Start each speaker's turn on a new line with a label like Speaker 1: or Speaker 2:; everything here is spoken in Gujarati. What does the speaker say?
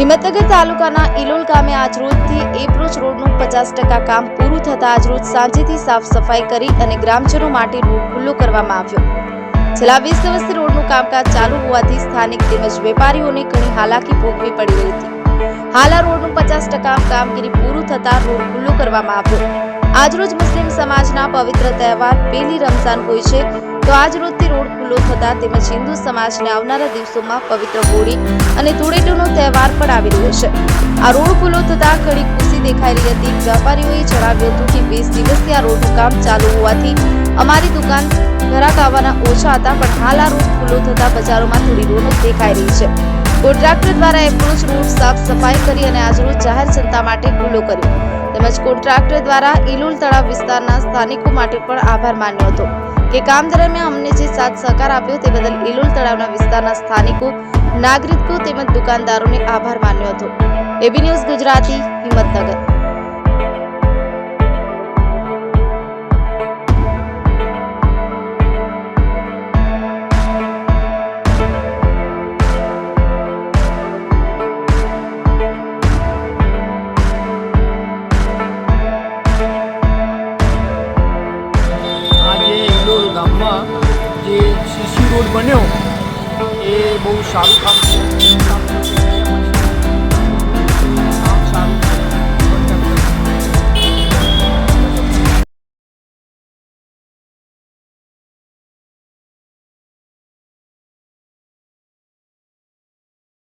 Speaker 1: હિંમતનગર તાલુકાના ઇલોલ ગામે આજરોજથી એપ્રોચ રોડનું પચાસ ટકા કામ પૂરું થતાં આજરોજ સાંજેથી સાફ સફાઈ કરી અને ગ્રામજનો માટે રોડ ખુલ્લો કરવામાં આવ્યો. છેલ્લા વીસ દિવસથી રોડનું કામકાજ ચાલુ હોવાથી સ્થાનિક તેમજ વેપારીઓને ઘણી હાલાકી ભોગવી પડી રહી હતી. હાલ આ રોડનું પચાસ ટકા કામગીરી પૂરું થતાં રોડ ખુલ્લો કરવામાં આવ્યો. આજરોજ મુસ્લિમ સમાજના પવિત્ર તહેવાર પેલી રમઝાન હોય છે, તો આજરોજથી રોડ ખુલ્લો થતા તેમજ હિન્દુ સમાજને આવનારા દિવસોમાં પવિત્ર હોળી અને ધૂળેટીનો તહેવાર પણ આવી રહ્યો છે. આ રોડ ખુલ્લો થતા ઘણી ખુશી દેખાઈ રહી હતી. વેપારીઓએ જણાવ્યું હતું કે વીસ દિવસથી આ રોડનું કામ ચાલુ હોવાથી અમારી દુકાન ઘરાક આવવાના ઓછા હતા, પણ હાલ આ રોડ ખુલ્લો થતા બજારોમાં થોડી રોનક દેખાઈ રહી છે. કોન્ટ્રાક્ટર દ્વારા એપ્રોચ રોડ સાફ સફાઈ કરી અને આજરોજ જાહેર જનતા માટે ખુલ્લો કર્યો. તેમજ કોન્ટ્રાક્ટર દ્વારા ઇલુલ તળાવ વિસ્તારના સ્થાનિકો માટે પણ આભાર માન્યો હતો. કે કામ દરમિયાન અમને જે સાથ સહકાર આપ્યો તે બદલ ઇલુલ તળાવના વિસ્તારના સ્થાનિકો, નાગરિકો તેમજ દુકાનદારોને આભાર માન્યો હતો. AB news Gujarati, Himmatnagar.
Speaker 2: રોડમાં જે સીસી રોડ બન્યો એ બહુ સારું કામ છે.